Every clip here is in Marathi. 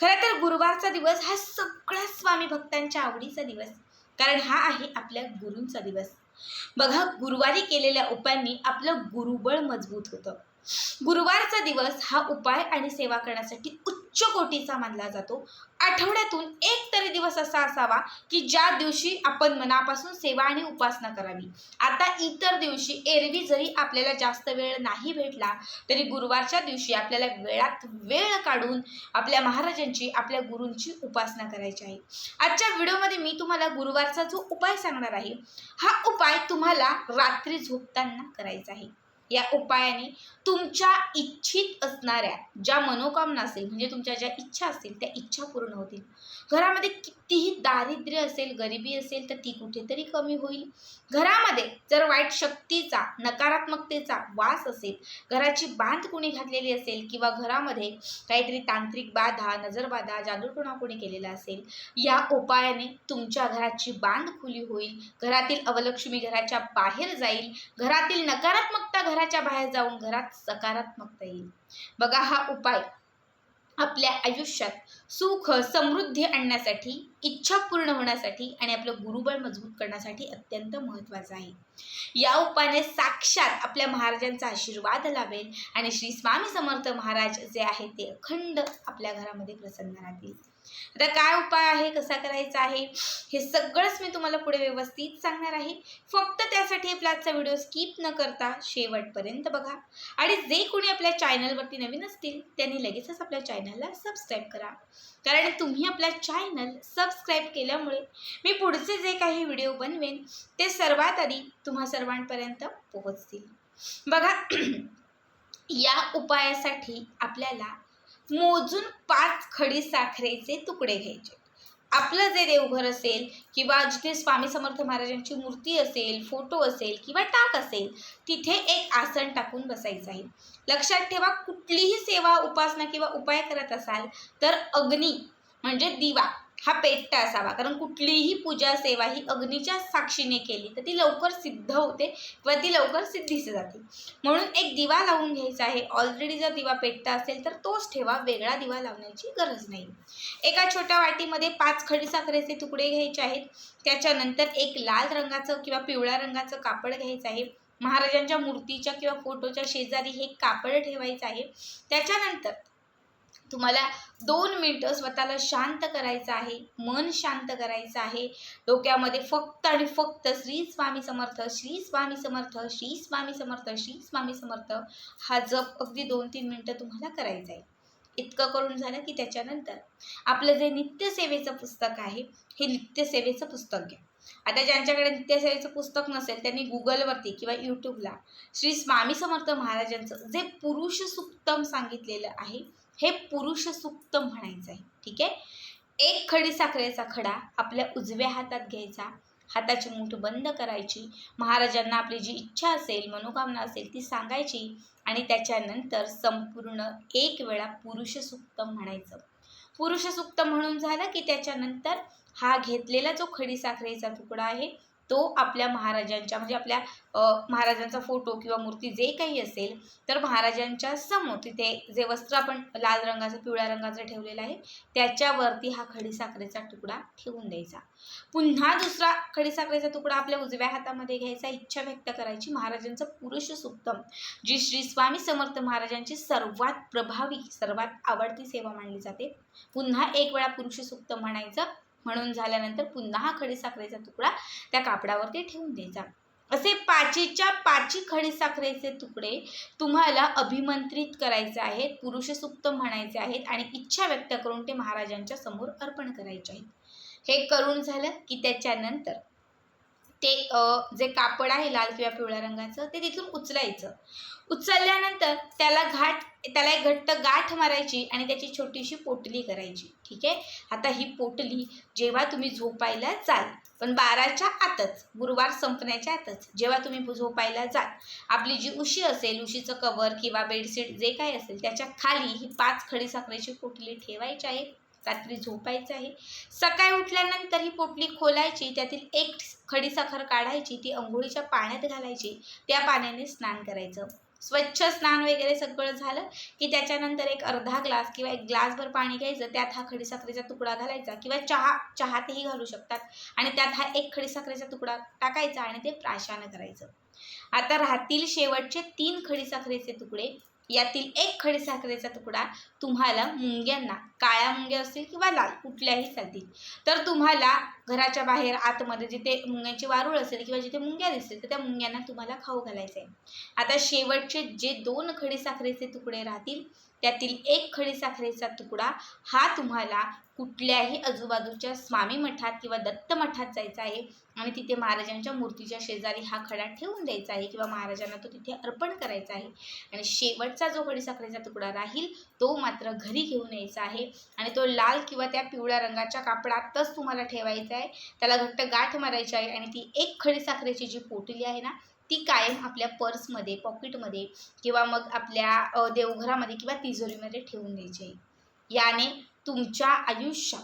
खरं तर गुरुवारचा दिवस हा सगळ्या स्वामी भक्तांच्या आवडीचा दिवस. कारण हा आहे आपल्या गुरूंचा दिवस. बघा गुरुवारी केलेल्या उपायांनी आपलं गुरुबळ मजबूत होतं. गुरुवारचा दिवस हा उपाय आणि सेवा करण्यासाठी उच्च कोटीचा मानला जातो. आठवड्यातून एक तरी दिवस असा असावा की ज्या दिवशी आपण मनापासून सेवा आणि उपासना करावी. आता इतर दिवशी एरवी जरी आपल्याला जास्त वेळ नाही भेटला तरी गुरुवारच्या दिवशी आपल्याला वेळात वेळ काढून आपल्या महाराजांची आपल्या गुरूंची उपासना करायची आहे. आजच्या व्हिडिओमध्ये मी तुम्हाला गुरुवारचा जो उपाय सांगणार आहे हा उपाय तुम्हाला रात्री झोपताना करायचा आहे. या उपायाने तुमच्या इच्छित असणाऱ्या ज्या मनोकामना असेल म्हणजे तुमच्या ज्या इच्छा असतील त्या इच्छा पूर्ण होतील. घरामध्ये कितीही दारिद्र्य असेल गरिबी असेल तर ती कुठेतरी कमी होईल. घरामध्ये जर वाईट शक्तीचा नकारात्मकतेचा वास असेल घराची बांध कोणी घातलेली असेल किंवा घरामध्ये काहीतरी तांत्रिक बाधा नजरबाधा जादूटोणा कोणी केलेला असेल या उपायाने तुमच्या घराची बांध खुली होईल. घरातील अवलक्ष्मी घराच्या बाहेर जाईल. घरातील नकारात्मकता घराच्या बाहेर जाऊन घरात सकारात्मकता येईल. बघा हा उपाय आपल्या आयुष्यात सुख समृद्धी आणण्यासाठी इच्छा पूर्ण होण्यासाठी आणि आपलं गुरुबळ मजबूत करण्यासाठी अत्यंत महत्त्वाचं आहे. या उपायाने साक्षात आपल्या महाराजांचा आशीर्वाद लाभेल आणि श्री स्वामी समर्थ महाराज जे आहेत ते अखंड आपल्या घरामध्ये प्रसन्न राहतील. आता काय उपाय आहे कसा करायचा आहे हे सगळंच मी तुम्हाला पुढे व्यवस्थित सांगणार आहे. फक्त त्यासाठी आपला आजचा व्हिडिओ स्किप न करता शेवटपर्यंत बघा. आणि जे कोणी आपल्या चॅनलवरती नवीन असतील त्यांनी लगेचच आपल्या चॅनलला सबस्क्राईब करा. कारण तुम्ही आपल्या चॅनल सबस्क्राईब केल्यामुळे मी पुढचे जे काही व्हिडिओ बनवेन ते सर्वात आधी तुम्हा सर्वांपर्यंत पोहोचतील. बघा या उपायासाठी आपल्याला मोजून पाच खडी साखरेचे तुकडे घ्यायचे. आपलं जे देवघर असेल किंवा जिथे स्वामी समर्थ महाराजांची मूर्ती असेल फोटो असेल किंवा टाक असेल तिथे एक आसन टाकून बसायचं आहे. लक्षात ठेवा कुठलीही सेवा उपासना किंवा उपाय करत असाल तर अग्नी म्हणजे दिवा हा पेटता असावा. कारण कुठलीही पूजा सेवा ही अग्नीच्या साक्षीने केली तर ती लवकर सिद्ध होते किंवा ती लवकर सिद्धीस जाते. म्हणून एक दिवा लावून घ्यायचा आहे. ऑलरेडी जर दिवा पेटता असेल तर तोच ठेवा. वेगळा दिवा लावण्याची गरज नाही. एका छोट्या वाटीमध्ये पाच खडीसाखरेचे तुकडे घ्यायचे आहेत. त्याच्यानंतर एक लाल रंगाचं किंवा पिवळ्या रंगाचं कापड घ्यायचं आहे. महाराजांच्या मूर्तीच्या किंवा फोटोच्या शेजारी हे कापड ठेवायचं आहे. त्याच्यानंतर तुम्हाला दोन मिनटं स्वतःला शांत करायचं आहे मन शांत करायचं आहे. डोक्यामध्ये फक्त आणि फक्त श्री स्वामी समर्थ श्री स्वामी समर्थ श्री स्वामी समर्थ श्री स्वामी समर्थ हा जप अगदी दोन तीन मिनटं तुम्हाला करायचा आहे. इतकं करून झालं की त्याच्यानंतर आपलं जे नित्यसेवेचं पुस्तक आहे हे नित्यसेवेचं पुस्तक घ्या. आता ज्यांच्याकडे नित्यसेवेचं पुस्तक नसेल त्यांनी गुगलवरती किंवा यूट्यूबला श्री स्वामी समर्थ महाराजांचं जे पुरुष सुक्तम सांगितलेलं आहे हे पुरुष सुक्त म्हणायचं आहे ठीक आहे? एक खडी साखरेचा खडा आपल्या उजव्या हातात घ्यायचा. हाताची मूठ बंद करायची. महाराजांना आपली जी इच्छा असेल मनोकामना असेल ती सांगायची आणि त्याच्यानंतर संपूर्ण एक वेळा पुरुष सुक्त म्हणायचं. पुरुष सुक्त म्हणून झालं की त्याच्यानंतर हा घेतलेला जो खडी साखरेचा तुकडा आहे तो आपल्या महाराजांच्या म्हणजे आपल्या महाराजांचा फोटो किंवा मूर्ती जे काही असेल तर महाराजांच्या समोर तिथे जे वस्त्र आपण लाल रंगाचं पिवळ्या रंगाचं ठेवलेलं आहे त्याच्यावरती हा खडीसाखरेचा तुकडा ठेवून द्यायचा. पुन्हा दुसरा खडीसाखरेचा तुकडा आपल्या उजव्या हातामध्ये घ्यायचा इच्छा व्यक्त करायची. महाराजांचं पुरुष सुक्तम जी श्री स्वामी समर्थ महाराजांची सर्वात प्रभावी सर्वात आवडती सेवा मानली जाते. पुन्हा एक वेळा पुरुष सुक्त म्हणायचं म्हणून झाल्यानंतर पुन्हा हा खडीसाखरेचा तुकडा त्या कापडावरती ठेवून द्यायचा. असे पाचीच्या पाची खडीसाखरेचे तुकडे तुम्हाला अभिमंत्रित करायचे आहेत पुरुषसुक्त म्हणायचे आहेत आणि इच्छा व्यक्त करून ते महाराजांच्या समोर अर्पण करायचे आहेत. हे करून झालं की त्याच्यानंतर ते जे कापड आहे लाल किंवा पिवळ्या रंगाचं ते तिथून उचलायचं. उचलल्यानंतर त्याला घाट त्याला एक घट्ट गाठ मारायची आणि त्याची छोटीशी पोटली करायची. ठीक आहे? आता ही पोटली जेव्हा तुम्ही झोपायला जाल पण बाराच्या आतच गुरुवार संपण्याच्या आतच जेव्हा तुम्ही झोपायला जाल आपली जी उशी असेल उशीचं कवर किंवा बेडशीट जे काही असेल त्याच्याखाली ही पाच खडी साखरेची पोटली ठेवायची आहे. रात्री झोपायचं आहे. सकाळी उठल्यानंतर ही पोटली खोलायची त्यातील एक खडी साखर काढायची ती अंघोळीच्या पाण्यात घालायची त्या पाण्याने स्नान करायचं. स्वच्छ स्नान वगैरे सगळं झालं की त्याच्यानंतर एक अर्धा ग्लास किंवा एक ग्लासभर पाणी घ्यायचं त्यात हा खडीसाखरेचा तुकडा घालायचा किंवा चहा चहातही घालू शकतात आणि त्यात हा एक खडीसाखरेचा तुकडा टाकायचा आणि ते प्राशानं करायचं. आता राहतील शेवटचे तीन खडीसाखरेचे तुकडे. यातील एक खडीसाखरेचा तुकडा तुम्हाला मुंग्यांना काळ्या मुंग्या असतील किंवा लाल कुठल्याही चालतील तर तुम्हाला घराच्या बाहेर आतमध्ये जिथे मुंग्यांची वारूळ असेल किंवा जिथे मुंग्या दिसतील तर त्या मुंग्यांना तुम्हाला खाऊ घालायचं आहे आता शेवटचे जे दोन खडीसाखरेचे तुकडे राहतील त्यातील एक खडी साखरेचा तुकडा हा तुम्हाला कुठल्याही आजूबाजूच्या स्वामी मठात किंवा दत्त मठात जायचा आहे आणि तिथे महाराजांच्या मूर्तीच्या शेजारी हा खडा ठेवून द्यायचा आहे किंवा महाराजांना तो तिथे अर्पण करायचा आहे. आणि शेवटचा जो खडी साखरेचा तुकडा राहील तो मात्र घरी घेऊन यायचा आहे. आणि तो लाल किंवा त्या पिवळ्या रंगाच्या कापडातच तुम्हाला ठेवायचा आहे. त्याला घट्ट गाठ मारायची आहे आणि ती एक खडी साखरेची जी पोटली आहे ना ती कायम आपल्या पर्समध्ये पॉकेटमध्ये किंवा मग आपल्या देवघरामध्ये किंवा तिजोरीमध्ये ठेवून द्यायची. याने तुमच्या आयुष्यात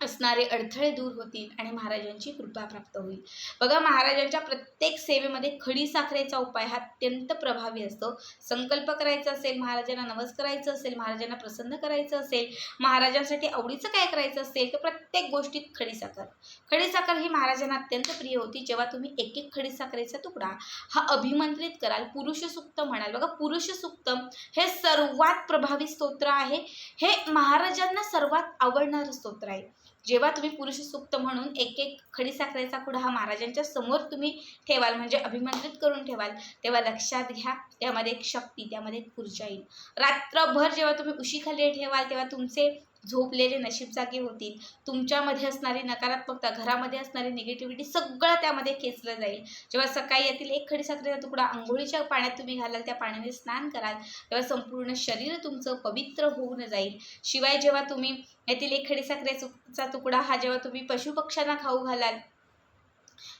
असणारे अडथळे दूर होतील आणि महाराजांची कृपा प्राप्त होईल. बघा महाराजांच्या प्रत्येक सेवेमध्ये खडी साखरेचा उपाय हा अत्यंत प्रभावी असतो. संकल्प करायचा असेल महाराजांना नवस करायचं असेल महाराजांना प्रसन्न करायचं असेल महाराजांसाठी आवडीचं काय करायचं असेल तर प्रत्येक गोष्टीत खडी साखर. खडी साखर ही महाराजांना अत्यंत प्रिय होती. जेव्हा तुम्ही एक एक खडी साखरेचा तुकडा हा अभिमंत्रित कराल पुरुष सुक्त म्हणाल. बघा पुरुष सुक्त हे सर्वात प्रभावी स्तोत्र आहे. हे महाराजांना सर्वात आवडणारं स्तोत्र आहे. जेव्हा तुम्ही पुरुष सुक्त म्हणून एक एक खडी साखरेचा कुडा हा महाराजांच्या समोर तुम्ही ठेवाल म्हणजे अभिमंत्रित करून ठेवाल तेव्हा लक्षात घ्या त्यामध्ये एक शक्ती त्यामध्ये एक ऊर्जा येईल. रात्रभर जेव्हा तुम्ही उशीखाली ठेवाल तेव्हा तुमचे झोपलेले नशीब जागे होतील. तुमच्यामध्ये असणारी नकारात्मकता घरामध्ये असणारी निगेटिव्हिटी सगळं त्यामध्ये खेचलं जाईल. जेव्हा सकाळी येतील एक खडी साखरेचा तुकडा आंघोळीच्या पाण्यात तुम्ही घालाल त्या पाण्याने स्नान कराल तेव्हा संपूर्ण शरीर तुमचं पवित्र होऊन जाईल. शिवाय जेव्हा तुम्ही यातील एक खडी साखरेचा तुकडा हा जेव्हा तुम्ही पशुपक्ष्यांना खाऊ घालाल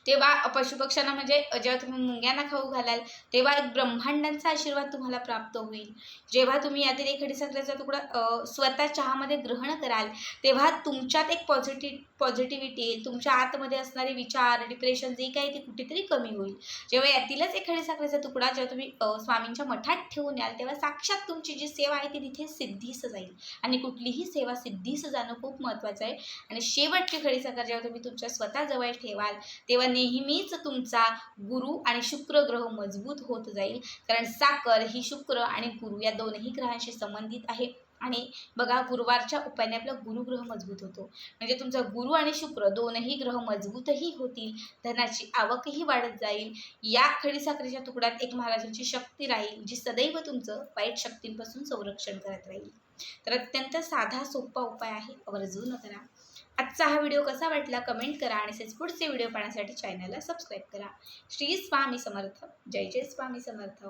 तेव्हा पशुपक्ष्यांना म्हणजे जेव्हा तुम्ही मुंग्यांना खाऊ घालाल तेव्हा एक ब्रह्मांडांचा आशीर्वाद तुम्हाला प्राप्त होईल. जेव्हा तुम्ही यातील एखादी संत्र्याचा तुकडा स्वतः चहामध्ये ग्रहण कराल तेव्हा तुमच्यात एक पॉझिटिव्ह पॉझिटिव्हिटी येईल. तुमच्या आतमध्ये असणारे विचार डिप्रेशन जे काही ते कुठेतरी कमी होईल. जेव्हा यातीलच एखादी खडीसाखरेचा तुकडा जेव्हा तुम्ही स्वामींच्या मठात ठेवून याल तेव्हा साक्षात तुमची जी सेवा आहे ती तिथे सिद्धीस जाईल. आणि कुठलीही सेवा सिद्धीस जाणं खूप महत्त्वाचं आहे. आणि शेवटची खडीसाखर जेव्हा तुम्ही तुमच्या स्वतः जवळ ठेवाल तेव्हा नेहमीच तुमचा गुरु आणि शुक्र ग्रह मजबूत होत जाईल. कारण साखर ही शुक्र आणि गुरु या दोनही ग्रहांशी संबंधित आहे. आणि बघा गुरुवारच्या उपायाने आपला गुरुग्रह मजबूत होतो. म्हणजे तुमचा गुरु आणि शुक्र दोनही ग्रह मजबूतही होतील धनाची आवकही वाढत जाईल. या खडीसाखरेच्या तुकड्यात एक महाराजांची शक्ती राहील जी सदैव तुमचं वाईट शक्तींपासून संरक्षण करत राहील. तर अत्यंत साधा सोपा उपाय आहे. आवर्जून करा आजचा हा व्हिडिओ कसा वाटला कमेंट करा आणि असेच पुढचे व्हिडिओ पाहण्यासाठी चॅनलला सबस्क्राईब करा. श्री स्वामी समर्थ. जय जय स्वामी समर्थ.